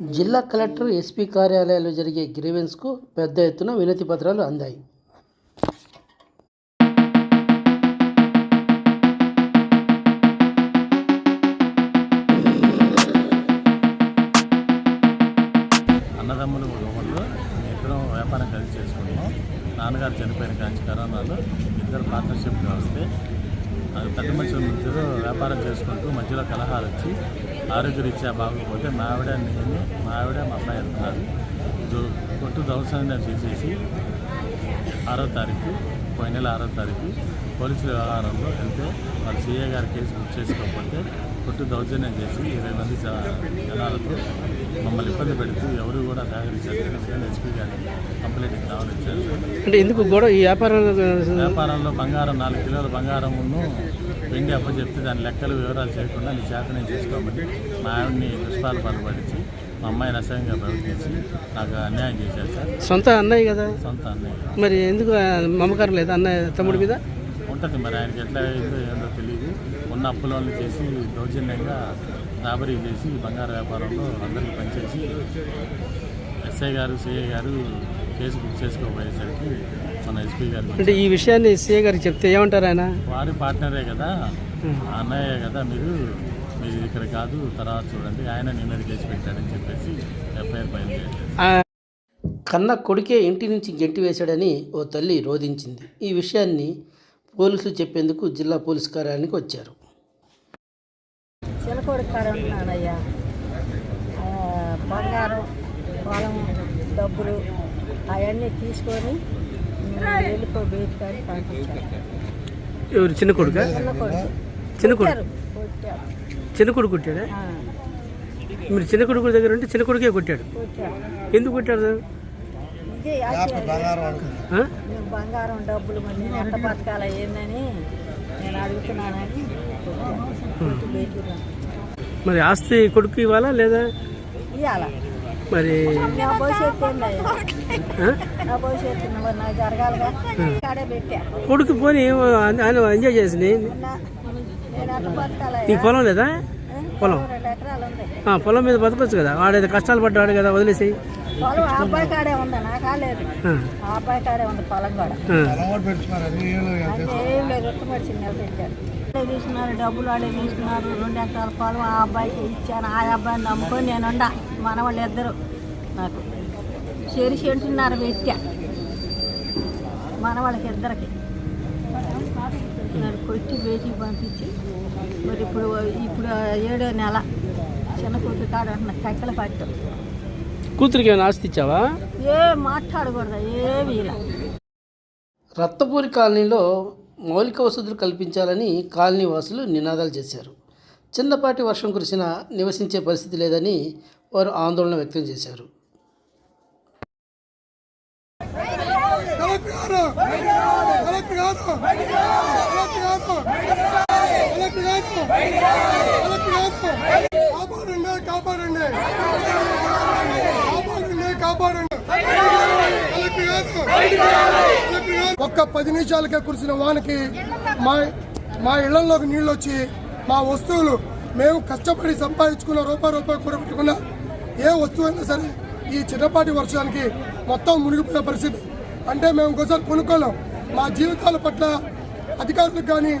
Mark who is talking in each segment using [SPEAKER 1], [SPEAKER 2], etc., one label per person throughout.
[SPEAKER 1] జిల్లా collector SP కార్యాలయాల్లో జరిగే గ్రీవెన్స్కు పెద్ద ఎత్తున వినతి పత్రాలు అందాయి.
[SPEAKER 2] అన్నదమ్ములు ఊళ్ళో ఇద్దరం వ్యాపారం కలిసి చేసుకుంటున్నాం. నాన్నగారు చనిపోయిన కాంచి కరోనాలో ఇద్దరు పార్ట్నర్షిప్గా వస్తే పెద్ద మనుషుల మధ్యలో వ్యాపారం చేసుకుంటూ మధ్యలో కలహాలు వచ్చి ఆరోగ్యరీత్యా బాగోకపోతే మా ఆవిడ నేను మా ఆవిడ మా అబ్బాయి వెళ్తున్నారు కొట్టు దౌర్జన్యం చేసేసి ఆరో తారీఖు పోయిన నెల ఆరో తారీఖు పోలీసుల వ్యవహారంలో వెళ్తే వాళ్ళు సీఏ గారి కేసు బుక్ చేసుకోకపోతే కొట్టు దౌర్జన్యం చేసి ఇరవై మంది జనాలతో మమ్మల్ని ఇబ్బంది పెడుతూ ఎవరు కూడా సహకరించారు ఎస్పీ గారికి కంప్లైంట్ ఇద్దామని వచ్చారు
[SPEAKER 1] అంటే ఎందుకు గొడవ? ఈ వ్యాపారం
[SPEAKER 2] వ్యాపారంలో బంగారం నాలుగు కిలోల బంగారమును వెండి అప్పచెప్తే దాని లెక్కలు వివరాలు చేయకుండా నీ చేత నేను చేసుకోమని మా ఆవిడని దుష్పాలు పాల్పడించి మా అమ్మాయిని అసహ్యంగా ప్రవర్తించి నాకు అన్యాయం చేశారు సార్.
[SPEAKER 1] సొంత అన్నయ్య కదా?
[SPEAKER 2] సొంత అన్నయ్య.
[SPEAKER 1] మరి ఎందుకు మమకారం లేదా? అన్నయ్య తమ్ముడి మీద?
[SPEAKER 2] ఉంటుంది మరి ఆయనకి ఎట్లా అయిందో ఏందో తెలియదు. ఉన్న అప్పులోళ్ళు చేసి దౌర్జన్యంగా రాబరీ చేసి బంగారు వ్యాపారంలో అందరికీ పనిచేసి ఎస్ఐ గారు సిఐ గారు కేసు బుక్ చేసుకోబోయేసరికి ఎస్పీ
[SPEAKER 1] అంటే ఈ విషయాన్ని సీఏ గారికి చెప్తే ఏమంటారు ఆయన?
[SPEAKER 2] వారి పార్ట్నరే కదా అన్నయ్య కదా మీరు. మీరు ఇక్కడ కాదు తర్వాత చూడండి. ఆయన నీ మీద కేసు పెట్టాడని చెప్పేసి ఎఫ్ఐఆర్
[SPEAKER 1] ఆ కన్న కొడుకే ఇంటి నుంచి గెంటి వేశాడని ఓ తల్లి రోధించింది. ఈ విషయాన్ని పోలీసులు చెప్పేందుకు జిల్లా పోలీస్ కార్యాలయానికి వచ్చారు.
[SPEAKER 3] బంగారం పొలం డబ్బులు అవన్నీ తీసుకొని
[SPEAKER 1] ఎవరు చిన్న కొడుక?
[SPEAKER 3] చిన్న కొడుకు?
[SPEAKER 1] చిన్న కొడుకు చిన్న కొడుకు కొట్టాడా? మీరు చిన్న కొడుకు దగ్గర ఉంటే చిన్న కొడుకే కొట్టాడు. ఎందుకు కొట్టాడు?
[SPEAKER 3] ఇదే బంగారం డబ్బులు ఎంత బతకాల ఏందని నేను అడుగుతున్నానని
[SPEAKER 1] మరి ఆస్తి కొడుకు ఇవ్వాలా లేదా?
[SPEAKER 3] ఇవ్వాలా
[SPEAKER 1] మరి కొడుకు పోని ఆయన ఎంజాయ్ చేసింది నీకు పొలం లేదా? పొలం. పొలం మీద బతకొచ్చు కదా. వాడేదో కష్టాలు పడ్డాడు కదా వదిలేసి
[SPEAKER 3] పొలం ఆ అబ్బాయి కాడే ఉంది నా కాలేదు
[SPEAKER 1] ఆ,
[SPEAKER 3] ఆ అబ్బాయి కాడే ఉంది పొలం కూడా. ఏం లేదు తీసుకున్నారు డబ్బులు వాళ్ళే తీసుకున్నారు రెండు ఎకరాల పొలం ఆ అబ్బాయికి ఇచ్చాను. ఆ అబ్బాయిని నమ్ముకొని నేను ఉండ మన వాళ్ళు ఇద్దరు నాకు చెరి చెంటున్నర పెట్టా మన వాళ్ళకి ఇద్దరికి నన్ను కొట్టి బయటికి పంపించి మరి ఇప్పుడు ఇప్పుడు ఏడో నెల చిన్న కూతురు కాడ కక్కల పట్టు.
[SPEAKER 1] కూతురికి ఏమైనా ఆస్తి ఇచ్చావా?
[SPEAKER 3] ఏ మాట్లాడకూడదు ఏమీ ఇలా.
[SPEAKER 1] రత్తపూరి కాలనీలో మౌలిక వసతులు కల్పించాలని కాలనీ వాసులు నినాదాలు చేశారు. చిన్నపాటి వర్షం కురిసినా నివసించే పరిస్థితి లేదని వారు ఆందోళన వ్యక్తం చేశారు.
[SPEAKER 4] ఒక్క పది నిమిషాలకే కురిసిన వానకి మా మా ఇళ్ళలోకి నీళ్ళు వచ్చి మా వస్తువులు మేము కష్టపడి సంపాదించుకున్న రూపాయి రూపాయి కూడా పెట్టుకున్న ఏ వస్తువు అయినా సరే ఈ చిన్నపాటి వర్షానికి మొత్తం మునిగిపోయే పరిస్థితి. అంటే మేము ఇంకోసారి కొనుక్కోలేం. మా జీవితాల పట్ల అధికారులకు కానీ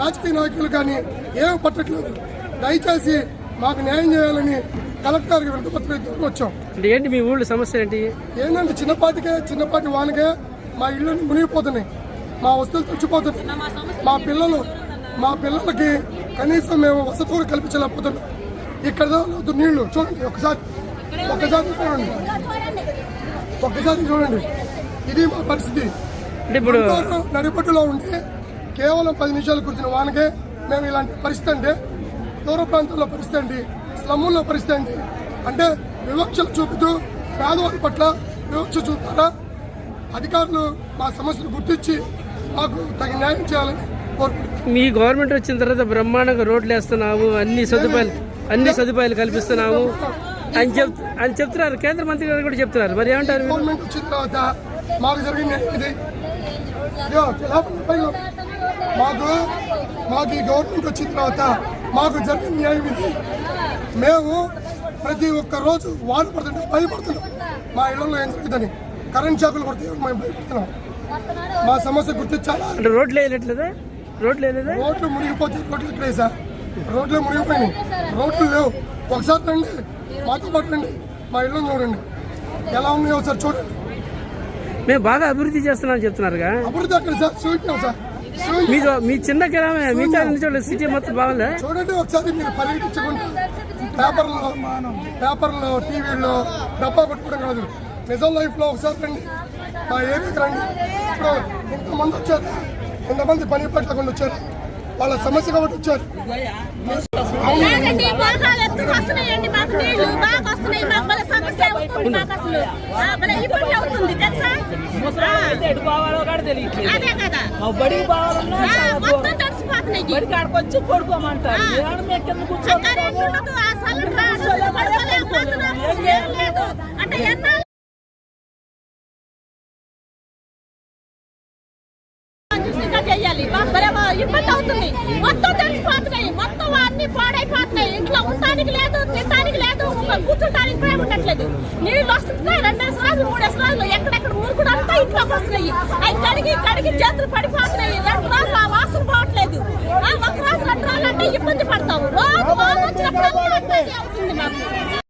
[SPEAKER 4] రాజకీయ నాయకులు కానీ ఏమి పట్టట్లేదు. దయచేసి మాకు న్యాయం చేయాలని కలెక్టర్ గారికి వచ్చాం.
[SPEAKER 1] ఏంటి మీ ఊళ్ళో సమస్య ఏంటి?
[SPEAKER 4] ఏంటంటే చిన్నపాటికే చిన్నపాటి వానకే మా ఇల్లు మునిగిపోతున్నాయి. మా వస్తువులు తెచ్చిపోతున్నాయి మా పిల్లలు మా పిల్లలకి కనీసం మేము వసతి కూడా కల్పించలేకపోతున్నాం. ఇక్కడ నీళ్ళు చూడండి ఒకసారి. ఒకసారి చూడండి. ఒక్కసారి చూడండి. ఇది మా పరిస్థితి.
[SPEAKER 1] ఇప్పుడు
[SPEAKER 4] నడిపట్టులో ఉంటే కేవలం పది నిమిషాలు కురిసిన వానకే మేము ఇలాంటి పరిస్థితి అంటే దూర ప్రాంతాల్లో పరిస్థితి అండి స్లమ్ముల్లో పరిస్థితి అండి. అంటే వివక్షలు చూపుతూ పేదవారి పట్ల వివక్ష చూపుతారా? అధికారులు మా సమస్యను గుర్తించి మాకు తగిన న్యాయం చేయాలని
[SPEAKER 1] మీ గవర్నమెంట్ వచ్చిన తర్వాత బ్రహ్మాండంగా రోడ్లు వేస్తున్నావు అన్ని సదుపాయాలు అన్ని సదుపాయాలు కల్పిస్తున్నాము అని చెప్ అని చెప్తున్నారు. కేంద్ర మంత్రి గారు కూడా చెప్తున్నారు. మరి ఏమంటారు
[SPEAKER 4] మాకు ఇది. మాకు మాకు ఈ గవర్నమెంట్ వచ్చిన తర్వాత మాకు జరిగిన న్యాయం ఇది. మేము ప్రతి ఒక్క రోజు వాన పడుతుంటే భయపడుతున్నాం. మా ఇళ్ళలో ఏం జరుగుతుందని. కరెంట్ షాకులు కొడితే మేము భయపడుతున్నాం. మా సమస్య గుర్తించాలా
[SPEAKER 1] అంటే రోడ్లు వేయట్లేదా? రోడ్లు
[SPEAKER 4] రోడ్లు మునిగిపోతే రోడ్లు ఎక్కడే సార్. రోడ్లు మునిగిపోయినాయి. రోడ్లు లేవు. ఒకసారి రండి. మాతో పాటు రండి. మా ఇల్లు చూడండి. ఎలా ఉన్నాయో ఒకసారి చూడండి.
[SPEAKER 1] మేము బాగా అభివృద్ధి చేస్తున్నామని చెప్తున్నారుగా.
[SPEAKER 4] అభివృద్ధి అక్కడ సార్? చూపించాం సార్. చూపించాం.
[SPEAKER 1] మీ చిన్న గ్రామే మిగతా చోట్ల సిటీ మొత్తం బాగుందా?
[SPEAKER 4] చూడండి ఒకసారి మీరు పర్యటించకుండా పేపర్లో పేపర్లో టీవీలో డబ్బా కొట్టుకోవడం కాదు. నిజం లైఫ్లో ఒకసారి రండి. మా ఏరియాకి రండి. ఇప్పుడు ఇంతమంది వచ్చారు. ఇంతమంది పని పట్టకుండా వచ్చారు. వాళ్ళ సమస్య కాబట్టి వచ్చారు.
[SPEAKER 5] వచ్చి పడుకోమంటారు.
[SPEAKER 6] చేయాలి చెయ్యాలి ఇబ్బంది అవుతుంది. మొత్తం తెలిసిపోతున్నాయి. మొత్తం అన్ని పాడైపోతున్నాయి. ఇంట్లో ఉండడానికి లేదు తినడానికి లేదు ఒక కూర్చుంటానికి కూడా ఉండట్లేదు. నీళ్ళు వస్తున్నాయి రెండు రోజులు మూడు రోజులు ఎక్కడెక్కడ మురుగుడు అంతా ఇంట్లోకి వస్తున్నాయి. అవి కడిగి కడిగి చేతులు పడిపోతున్నాయి. రెండు రోజులు ఆ వాసన పోవట్లేదు. ఒక రోజు రెండు రోజులు అంటే ఇబ్బంది పడతాము రోజు వచ్చినప్పుడు అవుతుంది మాకు.